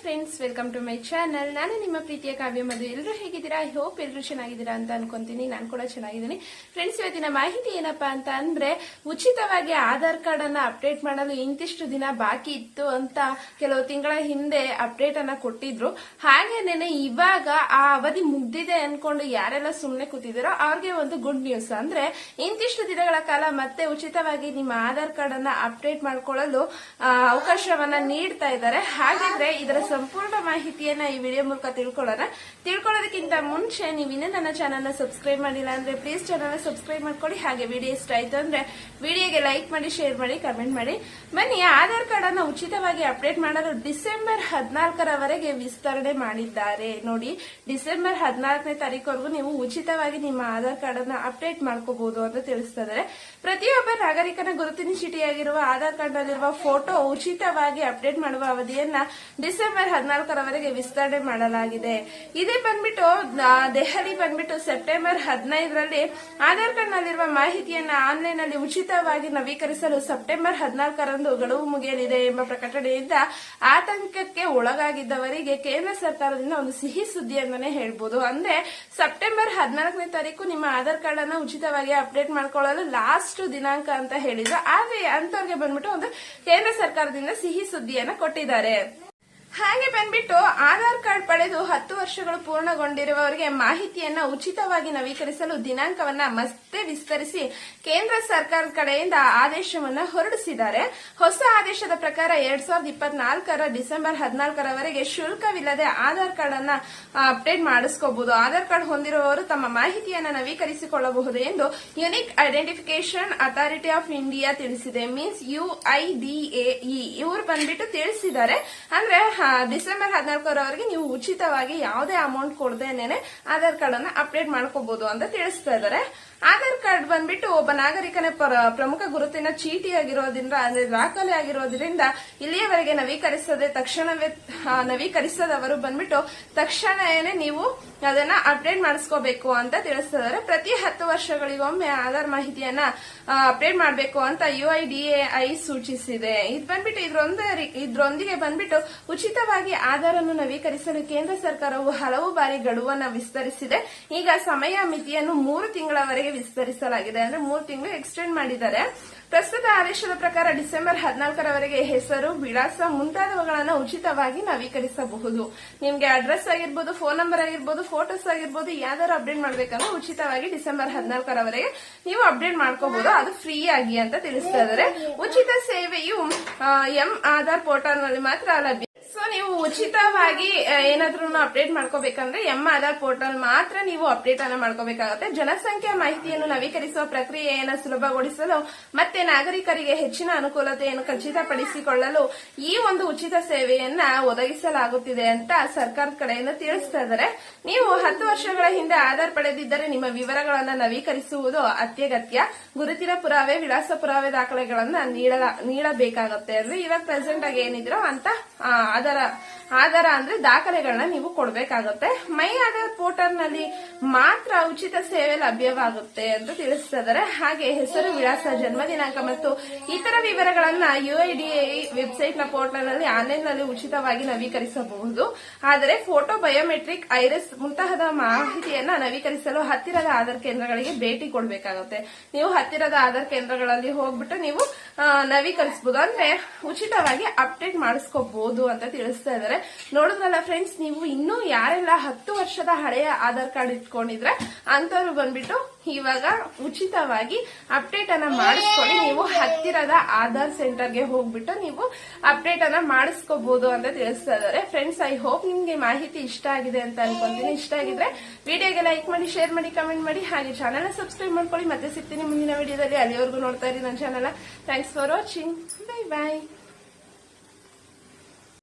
Friends welcome to my channel ನಾನು ನಿಮ್ಮ ಪ್ರೀತಿಯ ಕಾವ್ಯ ಮಧು ಎಲ್ಲರೂ ಹೇಗಿದ್ದೀರಾ? ಐ ಹೋಪ್ ಎಲ್ಲರೂ ಚೆನ್ನಾಗಿದ್ದೀರಾ ಅಂತ ಅನ್ಕೊಂತೀನಿ. ನಾನು ಕೂಡ ಚೆನ್ನಾಗಿದ್ದೀನಿ. ಫ್ರೆಂಡ್ಸ್ ಇವತ್ತಿನ ಮಾಹಿತಿ ಏನಪ್ಪಾ ಅಂತ ಅಂದ್ರೆ, ಉಚಿತವಾಗಿ ಆಧಾರ್ ಕಾರ್ಡ್ ಅನ್ನ ಅಪ್ಡೇಟ್ ಮಾಡಲು ಇಂತಿಷ್ಟು ದಿನ ಬಾಕಿ ಇತ್ತು ಅಂತ ಕೆಲವು ತಿಂಗಳ ಹಿಂದೆ ಅಪ್ಡೇಟ್ ಅನ್ನ ಕೊಟ್ಟಿದ್ರು. ಹಾಗೇನೆ ಇವಾಗ ಆ ಅವಧಿ ಮುಗ್ದಿದೆ ಅನ್ಕೊಂಡು ಯಾರೆಲ್ಲ ಸುಮ್ಮನೆ ಕೂತಿದ್ದೀರೋ ಅವ್ರಿಗೆ ಒಂದು ಗುಡ್ ನ್ಯೂಸ್ ಅಂದ್ರೆ, ಇಂತಿಷ್ಟು ದಿನಗಳ ಕಾಲ ಮತ್ತೆ ಉಚಿತವಾಗಿ ನಿಮ್ಮ ಆಧಾರ್ ಕಾರ್ಡ್ ಅನ್ನ ಅಪ್ಡೇಟ್ ಮಾಡ್ಕೊಳ್ಳಲು ಅವಕಾಶವನ್ನ ನೀಡ್ತಾ ಇದ್ದಾರೆ. ಹಾಗಿದ್ರೆ ಇದರ ಸಂಪೂರ್ಣ ಮಾಹಿತಿಯನ್ನ ಈ ವಿಡಿಯೋ ಮೂಲಕ ತಿಳ್ಕೊಳ್ಳೋಣ. ತಿಳ್ಕೊಳ್ಳೋದಕ್ಕಿಂತ ಮುಂಚೆ ನೀವು ಇನ್ನೂ ನನ್ನ ಚಾನಲ್ನ ಸಬ್ಸ್ಕ್ರೈಬ್ ಮಾಡಿಲ್ಲ ಅಂದ್ರೆ ಪ್ಲೀಸ್ ಚಾನಲ್ನ ಸಬ್ಸ್ಕ್ರೈಬ್ ಮಾಡ್ಕೊಳ್ಳಿ. ಹಾಗೆ ವಿಡಿಯೋ ಇಷ್ಟ ಆಯ್ತು ಅಂದ್ರೆ ವಿಡಿಯೋಗೆ ಲೈಕ್ ಮಾಡಿ ಶೇರ್ ಮಾಡಿ ಕಮೆಂಟ್ ಮಾಡಿ. ಬನ್ನಿ, ಆಧಾರ್ ಕಾರ್ಡ್ ಅನ್ನ ಉಚಿತವಾಗಿ ಅಪ್ಡೇಟ್ ಮಾಡಲು ಡಿಸೆಂಬರ್ ಹದಿನಾಲ್ಕರವರೆಗೆ ವಿಸ್ತರಣೆ ಮಾಡಿದ್ದಾರೆ. ನೋಡಿ, ಡಿಸೆಂಬರ್ ಹದಿನಾಲ್ಕನೇ ತಾರೀಕುವರೆಗೂ ನೀವು ಉಚಿತವಾಗಿ ನಿಮ್ಮ ಆಧಾರ್ ಕಾರ್ಡ್ ಅನ್ನ ಅಪ್ಡೇಟ್ ಮಾಡ್ಕೋಬಹುದು ಅಂತ ತಿಳಿಸ್ತಾ ಇದ್ದಾರೆ ಪ್ರತಿಯೊಬ್ಬ ನಾಗರಿಕನ ಗುರುತಿನ ಚೀಟಿಯಾಗಿರುವ ಆಧಾರ್ ಕಾರ್ಡ್ ನಲ್ಲಿರುವ ಫೋಟೋ ಉಚಿತವಾಗಿ ಅಪ್ಡೇಟ್ ಮಾಡುವ ಅವಧಿಯನ್ನ ಡಿಸೆಂಬರ್ ಹದಿನಾಲ್ಕರವರೆಗೆ ವಿಸ್ತರಣೆ ಮಾಡಲಾಗಿದೆ. ಇದೇ ಬಂದ್ಬಿಟ್ಟು ದೆಹಲಿ ಬಂದ್ಬಿಟ್ಟು ಸೆಪ್ಟೆಂಬರ್ ಹದಿನೈದರಲ್ಲಿ ಆಧಾರ್ ಕಾರ್ಡ್ ನಲ್ಲಿರುವ ಮಾಹಿತಿಯನ್ನ ಆನ್ಲೈನ್ನಲ್ಲಿ ಉಚಿತವಾಗಿ ನವೀಕರಿಸಲು ಸೆಪ್ಟೆಂಬರ್ ಹದಿನಾಲ್ಕರಂದು ಗಡುವು ಮುಗಿಯಲಿದೆ ಎಂಬ ಪ್ರಕಟಣೆಯಿಂದ ಆತಂಕಕ್ಕೆ ಒಳಗಾಗಿದ್ದವರಿಗೆ ಕೇಂದ್ರ ಸರ್ಕಾರದಿಂದ ಒಂದು ಸಿಹಿ ಸುದ್ದಿ ಅಂತಾನೆ ಹೇಳ್ಬೋದು. ಅಂದ್ರೆ ಸೆಪ್ಟೆಂಬರ್ ಹದಿನಾಲ್ಕನೇ ತಾರೀಕು ನಿಮ್ಮ ಆಧಾರ್ ಕಾರ್ಡ್ ಅನ್ನ ಉಚಿತವಾಗಿ ಅಪ್ಡೇಟ್ ಮಾಡ್ಕೊಳ್ಳಲು ಲಾಸ್ಟ್ ದಿನಾಂಕ ಅಂತ ಹೇಳಿದ್ರು. ಆದ್ರೆ ಅಂತವ್ರಿಗೆ ಬಂದ್ಬಿಟ್ಟು ಒಂದು ಕೇಂದ್ರ ಸರ್ಕಾರದಿಂದ ಸಿಹಿ ಸುದ್ದಿಯನ್ನ ಕೊಟ್ಟಿದ್ದಾರೆ. ಹಾಗೆ ಬಂದ್ಬಿಟ್ಟು ಆಧಾರ್ ಕಾರ್ಡ್ ಪಡೆದು ಹತ್ತು ವರ್ಷಗಳು ಪೂರ್ಣಗೊಂಡಿರುವವರಿಗೆ ಮಾಹಿತಿಯನ್ನ ಉಚಿತವಾಗಿ ನವೀಕರಿಸಲು ದಿನಾಂಕವನ್ನ ಮತ್ತೆ ವಿಸ್ತರಿಸಿ ಕೇಂದ್ರ ಸರ್ಕಾರದ ಕಡೆಯಿಂದ ಆದೇಶವನ್ನ ಹೊರಡಿಸಿದ್ದಾರೆ. ಹೊಸ ಆದೇಶದ ಪ್ರಕಾರ ಎರಡ್ ಸಾವಿರದ ಇಪ್ಪತ್ನಾಲ್ಕರ ಡಿಸೆಂಬರ್ ಹದಿನಾಲ್ಕರವರೆಗೆ ಶುಲ್ಕವಿಲ್ಲದೆ ಆಧಾರ್ ಕಾರ್ಡ್ ಅನ್ನ ಅಪ್ಡೇಟ್ ಮಾಡಿಸ್ಕೋಬಹುದು ಆಧಾರ್ ಕಾರ್ಡ್ ಹೊಂದಿರುವವರು ತಮ್ಮ ಮಾಹಿತಿಯನ್ನ ನವೀಕರಿಸಿಕೊಳ್ಳಬಹುದು ಎಂದು unique identification authority of India ತಿಳಿಸಿದೆ. ಮೀನ್ಸ್ ಯುಐಡಿಎಇ ಇವರು ಬಂದ್ಬಿಟ್ಟು ತಿಳಿಸಿದ್ದಾರೆ. ಅಂದ್ರೆ ಡಿಸೆಂಬರ್ ಹದಿನಾಲ್ಕರವರೆಗೆ ನೀವು ಉಚಿತವಾಗಿ ಯಾವುದೇ ಅಮೌಂಟ್ ಕೊಡದೇನೆ ಆಧಾರ್ ಕಾರ್ಡ್ ಅನ್ನ ಅಪ್ಡೇಟ್ ಮಾಡ್ಕೋಬಹುದು ಅಂತ ತಿಳಿಸ್ತಾ ಇದ್ದಾರೆ. ಆಧಾರ್ ಕಾರ್ಡ್ ಬಂದ್ಬಿಟ್ಟು ಒಬ್ಬ ನಾಗರಿಕನ ಪರ- ಪ್ರಮುಖ ಗುರುತಿನ ಚೀಟಿ ಆಗಿರೋದ್ರಿಂದ ಅಂದ್ರೆ ದಾಖಲೆ ಆಗಿರೋದ್ರಿಂದ ಇಲ್ಲಿಯವರೆಗೆ ನವೀಕರಿಸದೆ ತಕ್ಷಣವೇ ನವೀಕರಿಸದವರು ಬಂದ್ಬಿಟ್ಟು ತಕ್ಷಣನೇ ನೀವು ಅದನ್ನ ಅಪ್ಡೇಟ್ ಮಾಡಿಸ್ಕೋಬೇಕು ಅಂತ ತಿಳಿಸ್ತಿದ್ದಾರೆ. ಪ್ರತಿ ಹತ್ತು ವರ್ಷಗಳಿಗೊಮ್ಮೆ ಆಧಾರ್ ಮಾಹಿತಿಯನ್ನ ಅಪ್ಡೇಟ್ ಮಾಡಬೇಕು ಅಂತ ಯುಐಡಿಎಐ ಸೂಚಿಸಿದೆ. ಇದು ಬಂದ್ಬಿಟ್ಟು ಇದ್ರೊಂದ ಇದ್ರೊಂದಿಗೆ ಬಂದ್ಬಿಟ್ಟು ಉಚಿತವಾಗಿ ಆಧಾರ್ ಅನ್ನು ನವೀಕರಿಸಲು ಕೇಂದ್ರ ಸರ್ಕಾರವು ಹಲವು ಬಾರಿ ಗಡುವನ್ನು ವಿಸ್ತರಿಸಿದೆ. ಈಗ ಸಮಯ ಮಿತಿಯನ್ನು ಮೂರು ತಿಂಗಳವರೆಗೆ ವಿಸ್ತರಿಸಲಾಗಿದೆ ಅಂದ್ರೆ ಮೂರು ತಿಂಗಳು ಎಕ್ಸ್ಟೆಂಡ್ ಮಾಡಿದ್ದಾರೆ. ಪ್ರಸ್ತುತ ಆದೇಶದ ಪ್ರಕಾರ ಡಿಸೆಂಬರ್ ಹದಿನಾಲ್ಕರವರೆಗೆ ಹೆಸರು, ವಿಳಾಸ ಮುಂತಾದವುಗಳನ್ನು ಉಚಿತವಾಗಿ ನವೀಕರಿಸಬಹುದು. ನಿಮ್ಗೆ ಅಡ್ರೆಸ್ ಆಗಿರ್ಬೋದು ಫೋನ್ ನಂಬರ್ ಆಗಿರ್ಬೋದು ಫೋಟೋಸ್ ಆಗಿರ್ಬೋದು, ಯಾವ್ದಾದ್ರು ಅಪ್ಡೇಟ್ ಮಾಡ್ಬೇಕಂದ್ರೆ ಉಚಿತವಾಗಿ ಡಿಸೆಂಬರ್ ಹದಿನಾಲ್ಕರವರೆಗೆ ನೀವು ಅಪ್ಡೇಟ್ ಮಾಡ್ಕೋಬಹುದು ಅದು ಫ್ರೀ ಆಗಿ ಅಂತ ತಿಳಿಸ್ತಾ ಇದ್ದಾರೆ. ಉಚಿತ ಸೇವೆಯು ಎಂ ಆಧಾರ್ ಪೋರ್ಟಲ್ನಲ್ಲಿ ಮಾತ್ರ ಲಭ್ಯ ಉಚಿತವಾಗಿ ಏನಾದ್ರೂ ಅಪ್ಡೇಟ್ ಮಾಡ್ಕೋಬೇಕಂದ್ರೆ ಎಂ ಆಧಾರ್ ಪೋರ್ಟಲ್ ಮಾತ್ರ ನೀವು ಅಪ್ಡೇಟ್ ಅನ್ನ ಮಾಡ್ಕೋಬೇಕಾಗುತ್ತೆ. ಜನಸಂಖ್ಯಾ ಮಾಹಿತಿಯನ್ನು ನವೀಕರಿಸುವ ಪ್ರಕ್ರಿಯೆಯನ್ನು ಸುಲಭಗೊಳಿಸಲು ಮತ್ತೆ ನಾಗರಿಕರಿಗೆ ಹೆಚ್ಚಿನ ಅನುಕೂಲತೆಯನ್ನು ಖಚಿತಪಡಿಸಿಕೊಳ್ಳಲು ಈ ಒಂದು ಉಚಿತ ಸೇವೆಯನ್ನ ಒದಗಿಸಲಾಗುತ್ತಿದೆ ಅಂತ ಸರ್ಕಾರದ ಕಡೆಯಿಂದ ತಿಳಿಸ್ತಾ ನೀವು ಹತ್ತು ವರ್ಷಗಳ ಹಿಂದೆ ಆಧಾರ್ ಪಡೆದಿದ್ದರೆ ನಿಮ್ಮ ವಿವರಗಳನ್ನು ನವೀಕರಿಸುವುದು ಅತ್ಯಗತ್ಯ. ಗುರುತಿನ ಪುರಾವೆ ವಿಳಾಸ ಪುರಾವೆ ದಾಖಲೆಗಳನ್ನು ನೀಡಬೇಕಾಗುತ್ತೆ ಅಂದ್ರೆ ಇವಾಗ ಪ್ರೆಸೆಂಟ್ ಆಗಿ ಏನಿದ್ರೋ ಅಂತ ಆ, ಆಧಾರ ಅಂದ್ರೆ ದಾಖಲೆಗಳನ್ನ ನೀವು ಕೊಡಬೇಕಾಗುತ್ತೆ. ಮೈ ಆಧಾರ್ ಪೋರ್ಟಲ್ನಲ್ಲಿ ಮಾತ್ರ ಉಚಿತ ಸೇವೆ ಲಭ್ಯವಾಗುತ್ತೆ ಅಂತ ತಿಳಿಸ್ತಾ ಇದ್ದಾರೆ ಹಾಗೆ ಹೆಸರು, ವಿಳಾಸ, ಜನ್ಮ ದಿನಾಂಕ ಮತ್ತು ಇತರ ವಿವರಗಳನ್ನ ಯುಐಡಿಎ ವೆಬ್ಸೈಟ್ನ ಪೋರ್ಟಲ್ನಲ್ಲಿ ಆನ್ಲೈನ್ನಲ್ಲಿ ಉಚಿತವಾಗಿ ನವೀಕರಿಸಬಹುದು. ಆದರೆ ಫೋಟೋ ಬಯೋಮೆಟ್ರಿಕ್ ಐರಿಸ್ ಮುಂತಾದ ಮಾಹಿತಿಯನ್ನ ನವೀಕರಿಸಲು ಹತ್ತಿರದ ಆಧಾರ್ ಕೇಂದ್ರಗಳಿಗೆ ಭೇಟಿ ಕೊಡಬೇಕಾಗುತ್ತೆ. ನೀವು ಹತ್ತಿರದ ಆಧಾರ್ ಕೇಂದ್ರಗಳಲ್ಲಿ ಹೋಗ್ಬಿಟ್ಟು ನೀವು ನವೀಕರಿಸಬಹುದು. ಅಂದ್ರೆ ಉಚಿತವಾಗಿ ಅಪ್ಡೇಟ್ ಮಾಡಿಸ್ಕೋಬಹುದು ಅಂತ ತಿಳಿಸ್ತಾ ಇದ್ದಾರೆ ನೋಡಿದ್ರಲ್ಲ ಫ್ರೆಂಡ್ಸ್ ನೀವು ಇನ್ನೂ ಯಾರೆಲ್ಲ ಹತ್ತು ವರ್ಷದ ಹಳೆಯ ಆಧಾರ್ ಕಾರ್ಡ್ ಇಟ್ಕೊಂಡಿದ್ರೆ ಅಂತವ್ರು ಬಂದ್ಬಿಟ್ಟು ಇವಾಗ ಉಚಿತವಾಗಿ ಅಪ್ಡೇಟ್ ಅನ್ನ ಮಾಡಿಸ್ಕೊಳ್ಳಿ ನೀವು ಹತ್ತಿರದ ಆಧಾರ್ ಸೆಂಟರ್ಗೆ ಹೋಗ್ಬಿಟ್ಟು ನೀವು ಅಪ್ಡೇಟ್ ಅನ್ನ ಮಾಡಿಸ್ಕೋಬಹುದು ಅಂತ ತಿಳಿಸ್ತಾ ಇದ್ದಾರೆ. ಫ್ರೆಂಡ್ಸ್ ಐ ಹೋಪ್ ನಿಮ್ಗೆ ಮಾಹಿತಿ ಇಷ್ಟ ಆಗಿದೆ ಅಂತ ಅನ್ಕೊಂತೀನಿ. ಇಷ್ಟ ಆಗಿದ್ರೆ ವಿಡಿಯೋಗೆ ಲೈಕ್ ಮಾಡಿ ಶೇರ್ ಮಾಡಿ ಕಮೆಂಟ್ ಮಾಡಿ, ಹಾಗೆ ಚಾನೆಲ್ ಸಬ್ಸ್ಕ್ರೈಬ್ ಮಾಡ್ಕೊಳ್ಳಿ. ಮತ್ತೆ ಸಿಗ್ತೀನಿ ಮುಂದಿನ ವಿಡಿಯೋದಲ್ಲಿ. ಅಲ್ಲಿವರೆಗೂ ನೋಡ್ತಾ ಇರಿ ನನ್ನ channel thanks for watching bye bye